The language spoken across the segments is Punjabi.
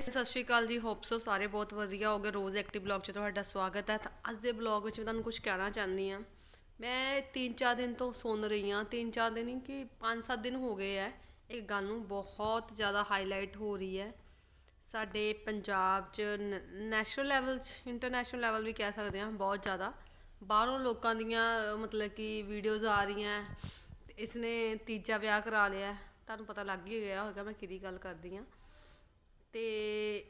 ਸਤਿ ਸ਼੍ਰੀ ਅਕਾਲ ਜੀ ਹੋਪ ਸੋ ਸਾਰੇ ਬਹੁਤ ਵਧੀਆ ਹੋਗੇ ਰੋਜ਼ ਐਕਟਿਵ ਬਲੌਗ 'ਚ ਤੁਹਾਡਾ ਸਵਾਗਤ ਹੈ। ਤਾਂ ਅੱਜ ਦੇ ਬਲੌਗ ਵਿੱਚ ਮੈਂ ਤੁਹਾਨੂੰ ਕੁਝ ਕਹਿਣਾ ਚਾਹੁੰਦੀ ਹਾਂ। ਮੈਂ 3-4 ਦਿਨ ਤੋਂ ਸੁਣ ਰਹੀ ਹਾਂ। 3-4 ਦਿਨ ਨਹੀਂ ਕਿ 5-7 ਦਿਨ ਹੋ ਗਏ ਹੈ। ਇਹ ਗੱਲ ਨੂੰ ਬਹੁਤ ਜ਼ਿਆਦਾ ਹਾਈਲਾਈਟ ਹੋ ਰਹੀ ਹੈ। ਸਾਡੇ ਪੰਜਾਬ 'ਚ ਨੈਸ਼ਨਲ ਲੈਵਲ 'ਚ ਇੰਟਰਨੈਸ਼ਨਲ ਲੈਵਲ ਵੀ ਕਹਿ ਸਕਦੇ ਹਾਂ ਬਹੁਤ ਜ਼ਿਆਦਾ। ਬਾਹਰੋਂ ਲੋਕਾਂ ਦੀਆਂ, ਮਤਲਬ ਕਿ ਵੀਡੀਓਜ਼ ਆ ਰਹੀਆਂ ਇਸਨੇ ਤੀਜਾ ਵਿਆਹ ਕਰਾ ਲਿਆ ਤੁਹਾਨੂੰ ਪਤਾ ਲੱਗ ਹੀ ਗਿਆ ਹੋਵੇਗਾ ਮੈਂ ਕਿਹਦੀ ਗੱਲ ਕਰਦੀ ਹਾਂ। ਅਤੇ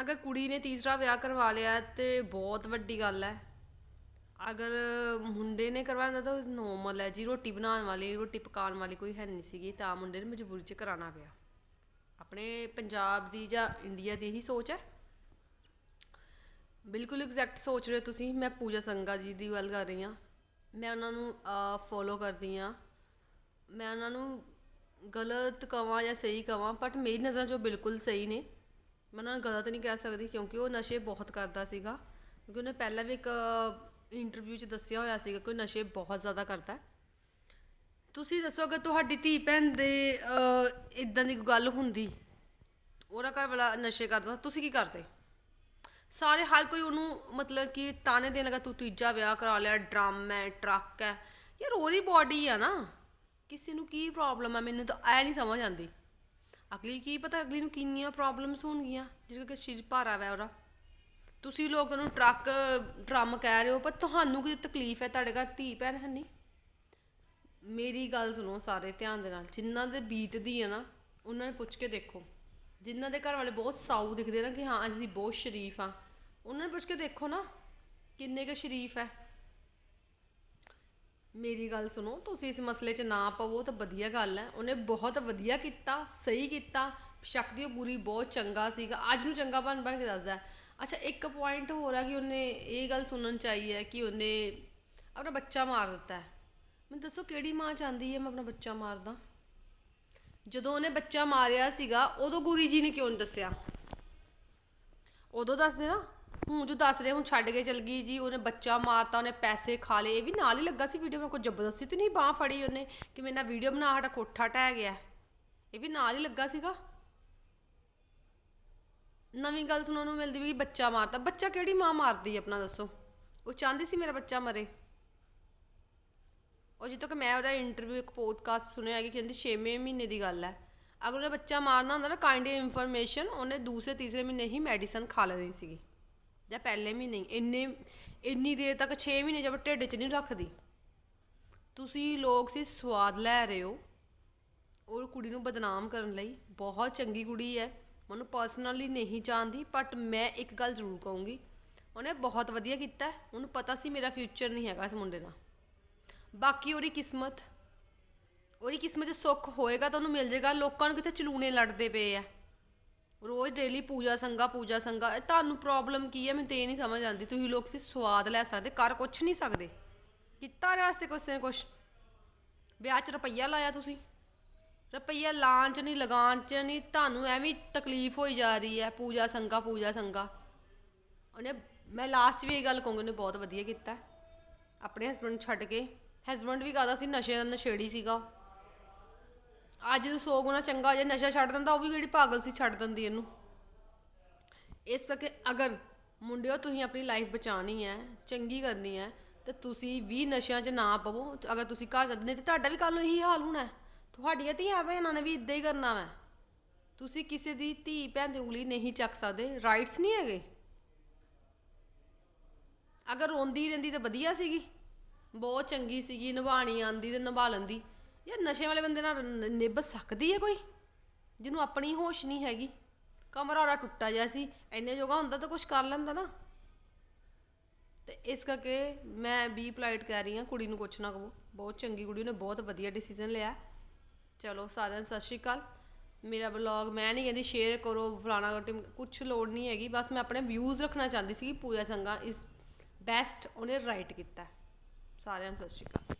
ਅਗਰ ਕੁੜੀ ਨੇ ਤੀਸਰਾ ਵਿਆਹ ਕਰਵਾ ਲਿਆ ਤਾਂ ਬਹੁਤ ਵੱਡੀ ਗੱਲ ਹੈ। ਅਗਰ ਮੁੰਡੇ ਨੇ ਕਰਵਾਇਆ ਹੁੰਦਾ ਤਾਂ ਨੋਰਮਲ ਹੈ ਜੀ, ਰੋਟੀ ਬਣਾਉਣ ਵਾਲੀ, ਰੋਟੀ ਪਕਾਉਣ ਵਾਲੀ ਕੋਈ ਹੈ ਨਹੀਂ ਸੀਗੀ, ਤਾਂ ਮੁੰਡੇ ਨੂੰ ਮਜਬੂਰੀ 'ਚ ਕਰਾਉਣਾ ਪਿਆ। ਆਪਣੇ ਪੰਜਾਬ ਦੀ ਜਾਂ ਇੰਡੀਆ ਦੀ ਹੀ ਸੋਚ ਹੈ। ਬਿਲਕੁਲ ਐਗਜ਼ੈਕਟ ਸੋਚ ਰਹੇ ਹੋ ਤੁਸੀਂ, ਮੈਂ ਪੂਜਾ ਸੰਗਾ ਜੀ ਦੀ ਗੱਲ ਕਰ ਰਹੀ ਹਾਂ। ਮੈਂ ਉਹਨਾਂ ਨੂੰ ਫੋਲੋ ਕਰਦੀ ਹਾਂ। ਮੈਂ ਉਹਨਾਂ ਨੂੰ ਗਲਤ ਕਵਾਂ ਜਾਂ ਸਹੀ ਕਵਾਂ ਬਟ ਮੇਰੀ ਨਜ਼ਰਾਂ 'ਚ ਉਹ ਬਿਲਕੁਲ ਸਹੀ ਨੇ। ਮੈਂ ਉਹਨਾਂ ਨੂੰ ਗਲਤ ਨਹੀਂ ਕਹਿ ਸਕਦੀ ਕਿਉਂਕਿ ਉਹ ਨਸ਼ੇ ਬਹੁਤ ਕਰਦਾ ਸੀਗਾ। ਕਿਉਂਕਿ ਉਹਨੇ ਪਹਿਲਾਂ ਵੀ ਇੱਕ ਇੰਟਰਵਿਊ 'ਚ ਦੱਸਿਆ ਹੋਇਆ ਸੀਗਾ ਕਿ ਉਹ ਨਸ਼ੇ ਬਹੁਤ ਜ਼ਿਆਦਾ ਕਰਦਾ ਹੈ। ਤੁਸੀਂ ਦੱਸੋ, ਅਗਰ ਤੁਹਾਡੀ ਧੀ ਭੈਣ ਦੇ ਇਦਾਂ ਦੀ ਕੋਈ ਗੱਲ ਹੁੰਦੀ, ਉਹਦਾ ਘਰ ਵਾਲਾ ਨਸ਼ੇ ਕਰਦਾ, ਤੁਸੀਂ ਕੀ ਕਰਦੇ? ਸਾਰੇ, ਹਰ ਕੋਈ ਉਹਨੂੰ ਮਤਲਬ ਕਿ ਤਾਨੇ ਦੇਣ ਲੱਗਾ, ਤੂੰ ਤੀਜਾ ਵਿਆਹ ਕਰਾ ਲਿਆ, ਡਰਮ ਹੈ, ਟਰੱਕ ਹੈ, ਯਾਰ ਉਹਦੀ ਬਾਡੀ ਆ ਨਾ। ਕਿਸੇ ਨੂੰ ਕੀ ਪ੍ਰੋਬਲਮ ਆ, ਮੈਨੂੰ ਤਾਂ ਐ ਨਹੀਂ ਸਮਝ ਆਉਂਦੀ। ਅਗਲੀ ਕੀ ਪਤਾ, ਅਗਲੀ ਨੂੰ ਕਿੰਨੀਆਂ ਪ੍ਰੋਬਲਮਸ ਹੋਣਗੀਆਂ, ਜਿਹਦੇ ਕਰਕੇ ਸਿਰ ਭਾਰਾ ਵੈ ਉਹਦਾ। ਤੁਸੀਂ ਲੋਕ ਉਹਨੂੰ ਟਰੱਕ, ਡਰਮ ਕਹਿ ਰਹੇ ਹੋ, ਪਰ ਤੁਹਾਨੂੰ ਕੀ ਤਕਲੀਫ ਹੈ ਤੁਹਾਡੇ ਘਰ ਧੀ ਭੈਣ ਹੈ ਨਹੀਂ ਮੇਰੀ ਗੱਲ ਸੁਣੋ ਸਾਰੇ ਧਿਆਨ ਦੇ ਨਾਲ, ਜਿਨ੍ਹਾਂ ਦੇ ਬੀਤਦੀ ਹੈ ਨਾ, ਉਹਨਾਂ ਨੂੰ ਪੁੱਛ ਕੇ ਦੇਖੋ। ਜਿਨ੍ਹਾਂ ਦੇ ਘਰ ਵਾਲੇ ਬਹੁਤ ਸਾਊ ਦਿਖਦੇ ਨਾ ਕਿ ਹਾਂ ਅੱਜ ਦੀ ਬਹੁਤ ਸ਼ਰੀਫ ਆ ਉਹਨਾਂ ਨੂੰ ਪੁੱਛ ਕੇ ਦੇਖੋ ਨਾ, ਕਿੰਨੇ ਕੁ ਸ਼ਰੀਫ ਹੈ। ਮੇਰੀ ਗੱਲ ਸੁਣੋ, ਤੁਸੀਂ ਇਸ ਮਸਲੇ 'ਚ ਨਾ ਪਵੋ ਤਾਂ ਵਧੀਆ ਗੱਲ ਹੈ। ਉਹਨੇ ਬਹੁਤ ਵਧੀਆ ਕੀਤਾ, ਸਹੀ ਕੀਤਾ। ਸ਼ੱਕ ਉਹ ਗੁਰੀ ਬਹੁਤ ਚੰਗਾ ਸੀਗਾ। ਅੱਜ ਨੂੰ ਚੰਗਾ ਬਣ ਬਣ ਕੇ ਦੱਸਦਾ ਹੈ। ਅੱਛਾ, ਇੱਕ ਪੁਆਇੰਟ ਹੋਰ ਆ ਕਿ ਉਹਨੇ ਇਹ ਗੱਲ ਸੁਣਨ ਚਾਹੀ ਹੈ ਕਿ ਉਹਨੇ ਆਪਣਾ ਬੱਚਾ ਮਾਰ ਦਿੱਤਾ ਹੈ। ਮੈਨੂੰ ਦੱਸੋ ਕਿਹੜੀ ਮਾਂ ਚਾਹੁੰਦੀ ਹੈ ਮੈਂ ਆਪਣਾ ਬੱਚਾ ਮਾਰਦਾ? ਜਦੋਂ ਉਹਨੇ ਬੱਚਾ ਮਾਰਿਆ ਸੀਗਾ, ਉਦੋਂ ਗੁਰੀ ਜੀ ਨੇ ਕਿਉਂ ਨਹੀਂ ਦੱਸਿਆ? ਉਦੋਂ ਦੱਸਦੇ ਨਾ ਹੁਣ ਜੋ ਦੱਸ ਰਹੇ, ਹੁਣ ਛੱਡ ਕੇ ਚਲ ਗਈ ਜੀ, ਉਹਨੇ ਬੱਚਾ ਮਾਰਤਾ, ਉਹਨੇ ਪੈਸੇ ਖਾ ਲਏ, ਇਹ ਵੀ ਨਾਲ ਹੀ ਲੱਗਾ ਸੀ ਵੀਡੀਓ ਨਾਲ ਕੋਈ ਜ਼ਬਰਦਸਤੀ ਤੇ ਨਹੀਂ ਬਾਹ ਫੜੀ ਉਹਨੇ ਕਿ ਮੇਰੇ ਨਾਲ ਵੀਡੀਓ ਬਣਾ, ਸਾਡਾ ਕੋਠਾ ਟਹਿ ਗਿਆ। ਇਹ ਵੀ ਨਾਲ ਹੀ ਲੱਗਾ ਸੀਗਾ। ਨਵੀਂ ਗੱਲ ਸੁਣਨ ਨੂੰ ਮਿਲਦੀ ਵੀ ਬੱਚਾ ਮਾਰਤਾ। ਬੱਚਾ ਕਿਹੜੀ ਮਾਂ ਮਾਰਦੀ ਹੈ ਆਪਣਾ ਦੱਸੋ? ਉਹ ਚਾਹੁੰਦੀ ਸੀ ਮੇਰਾ ਬੱਚਾ ਮਰੇ। ਉਹ ਜਿੱਦੋਂ ਕਿ ਮੈਂ ਉਹਦਾ ਇੰਟਰਵਿਊ ਇੱਕ ਪੋਡਕਾਸਟ ਸੁਣਿਆ ਕਿ ਕਹਿੰਦੀ 6ਵੇਂ ਮਹੀਨੇ ਦੀ ਗੱਲ ਹੈ। ਅਗਰ ਉਹਨੇ ਬੱਚਾ ਮਾਰਨਾ ਹੁੰਦਾ ਨਾ ਕਾਈਂਡ ਇਨਫੋਰਮੇਸ਼ਨ ਉਹਨੇ ਦੂਸਰੇ, ਤੀਸਰੇ ਮਹੀਨੇ ਹੀ ਮੈਡੀਸਨ ਖਾ ਲੈਣੀ ਸੀਗੀ। ਜਾਂ ਪਹਿਲੇ ਮਹੀਨੇ ਹੀ, ਇੰਨੇ, ਇੰਨੀ ਦੇਰ ਤੱਕ 6 ਮਹੀਨੇ ਜਬ ਢਿੱਡ 'ਚ ਨਹੀਂ ਰੱਖਦੀ। ਤੁਸੀਂ ਲੋਕ ਸੀ ਸਵਾਦ ਲੈ ਰਹੇ ਹੋ। ਉਹ ਕੁੜੀ ਨੂੰ ਬਦਨਾਮ ਕਰਨ ਲਈ ਬਹੁਤ ਚੰਗੀ ਕੁੜੀ ਹੈ। ਮੈਨੂੰ ਪਰਸਨਲੀ ਨਹੀਂ ਜਾਣਦੀ ਬਟ ਮੈਂ ਇੱਕ ਗੱਲ ਜ਼ਰੂਰ ਕਹੂੰਗੀ। ਉਹਨੇ ਬਹੁਤ ਵਧੀਆ ਕੀਤਾ ਉਹਨੂੰ ਪਤਾ ਸੀ ਮੇਰਾ ਫਿਊਚਰ ਨਹੀਂ ਹੈਗਾ ਇਸ ਮੁੰਡੇ ਦਾ। ਬਾਕੀ ਉਹਦੀ ਕਿਸਮਤ ਉਹਦੀ ਕਿਸਮਤ 'ਚ ਸੁੱਖ ਹੋਏਗਾ ਤਾਂ ਉਹਨੂੰ ਮਿਲ ਜਾਏਗਾ ਲੋਕਾਂ ਨੂੰ ਕਿਤੇ ਚਲੂਣੇ ਲੜਦੇ ਪਏ ਆ। ਰੋਜ਼ ਡੇਲੀ ਪੂਜਾ ਸੰਗਾ ਪੂਜਾ ਸੰਗਾ ਇਹ ਤੁਹਾਨੂੰ ਪ੍ਰੋਬਲਮ ਕੀ ਹੈ? ਮੈਨੂੰ ਤੇ ਇਹ ਨਹੀਂ ਸਮਝ ਆਉਂਦੀ। ਤੁਸੀਂ ਲੋਕ ਸੀ ਸਵਾਦ ਲੈ ਸਕਦੇ, ਕਰ ਕੁਛ ਨਹੀਂ ਸਕਦੇ। ਕੀਤਾ ਇਹਦੇ ਵਾਸਤੇ ਕੁਛ ਨੇ ਕੁਛ? ਵਿਆਹ 'ਚ ਰੁਪਈਆ ਲਾਇਆ ਤੁਸੀਂ? ਰੁਪਈਆ ਲਾਉਣ 'ਚ ਨਹੀਂ ਲਗਾਉਣ 'ਚ ਨਹੀਂ ਤੁਹਾਨੂੰ ਐਵੇਂ ਤਕਲੀਫ ਹੋਈ ਜਾ ਰਹੀ ਹੈ। ਪੂਜਾ ਸੰਗਾ ਪੂਜਾ ਸੰਗਾ ਉਹਨੇ, ਮੈਂ ਲਾਸਟ ਵੀ ਇਹ ਗੱਲ ਕਹੂੰਗੀ, ਉਹਨੇ ਬਹੁਤ ਵਧੀਆ ਕੀਤਾ। ਆਪਣੇ ਹਸਬੰਡ ਨੂੰ ਛੱਡ ਕੇ। ਹਸਬੰਡ ਵੀ ਕਾਦਾ ਸੀ, ਨਸ਼ੇ ਦਾ ਨਸ਼ੇੜੀ ਸੀਗਾ ਅੱਜ ਨੂੰ ਸੌ ਗੁਣਾ ਚੰਗਾ ਜੇ ਨਸ਼ਾ ਛੱਡ ਦਿੰਦਾ, ਉਹ ਵੀ ਜਿਹੜੀ ਪਾਗਲ ਸੀ ਛੱਡ ਦਿੰਦੀ ਇਹਨੂੰ। ਇਸ ਕਰਕੇ ਅਗਰ ਮੁੰਡਿਓ, ਤੁਸੀਂ ਆਪਣੀ ਲਾਈਫ ਬਚਾਣੀ ਹੈ, ਚੰਗੀ ਕਰਨੀ ਹੈ, ਤੇ ਤੁਸੀਂ ਵੀ ਨਸ਼ਿਆਂ 'ਚ ਨਾ ਪਵੋ, ਅਗਰ ਤੁਸੀਂ ਘਰ ਛੱਡਨੇ ਤੇ ਤੁਹਾਡਾ ਵੀ ਕੱਲ ਨੂੰ ਇਹੀ ਹਾਲ ਹੋਣਾ ਹੈ। ਤੁਹਾਡੀਆਂ ਧੀਆਂ ਭੈਣਾਂ ਨੇ ਵੀ ਇਦਾਂ ਹੀ ਕਰਨਾ ਵਾ। ਤੁਸੀਂ ਕਿਸੇ ਦੀ ਧੀ ਭੈਣ ਦੀ ਉਂਗਲੀ ਨਹੀਂ ਚੱਕ ਸਕਦੇ ਰਾਈਟਸ ਨਹੀਂ ਹੈਗੇ। ਅਗਰ ਰੋਂਦੀ ਰਹਿੰਦੀ ਤਾਂ ਵਧੀਆ ਸੀਗੀ, ਬਹੁਤ ਚੰਗੀ ਸੀਗੀ ਨਿਭਾਣੀ ਆਂਦੀ ਤੇ ਨਿਭਾ ਲੈਂਦੀ। ਯਾਰ ਨਸ਼ੇ ਵਾਲੇ ਬੰਦੇ ਨਾਲ ਨ- ਨਿਭ ਸਕਦੀ ਹੈ ਕੋਈ? ਜਿਹਨੂੰ ਆਪਣੀ ਹੋਸ਼ ਨਹੀਂ ਹੈਗੀ। ਕਮਰਾ ਉਹਦਾ ਟੁੱਟਾ ਜਿਹਾ ਸੀ। ਇੰਨੇ ਜੋਗਾ ਹੁੰਦਾ ਤਾਂ ਕੁਝ ਕਰ ਲੈਂਦਾ ਨਾ। ਤੇ ਇਸ ਕਰਕੇ ਮੈਂ ਬੀ ਪਲਾਈਟ ਕਹਿ ਰਹੀ ਹਾਂ, ਕੁੜੀ ਨੂੰ ਕੁਛ ਨਾ ਕਹੋ। ਬਹੁਤ ਚੰਗੀ ਕੁੜੀ, ਉਹਨੇ ਬਹੁਤ ਵਧੀਆ ਡਿਸੀਜਨ ਲਿਆ। ਚਲੋ ਸਾਰਿਆਂ ਨੂੰ ਸਤਿ ਸ਼੍ਰੀ ਅਕਾਲ। ਮੇਰਾ ਬਲੌਗ ਮੈਂ ਨਹੀਂ ਕਹਿੰਦੀ ਸ਼ੇਅਰ ਕਰੋ, ਫਲਾਣਾ ਟੀਮ ਕੁਝ ਲੋੜ ਨਹੀਂ ਹੈਗੀ। ਬਸ ਮੈਂ ਆਪਣੇ ਵਿਊਜ਼ ਰੱਖਣਾ ਚਾਹੁੰਦੀ ਸੀ ਪੂਜਾ ਸੰਗਾ ਇਸ ਬੈਸਟ ਉਹਨੇ ਰਾਈਟ ਕੀਤਾ। ਸਾਰਿਆਂ ਨੂੰ ਸਤਿ ਸ਼੍ਰੀ ਅਕਾਲ।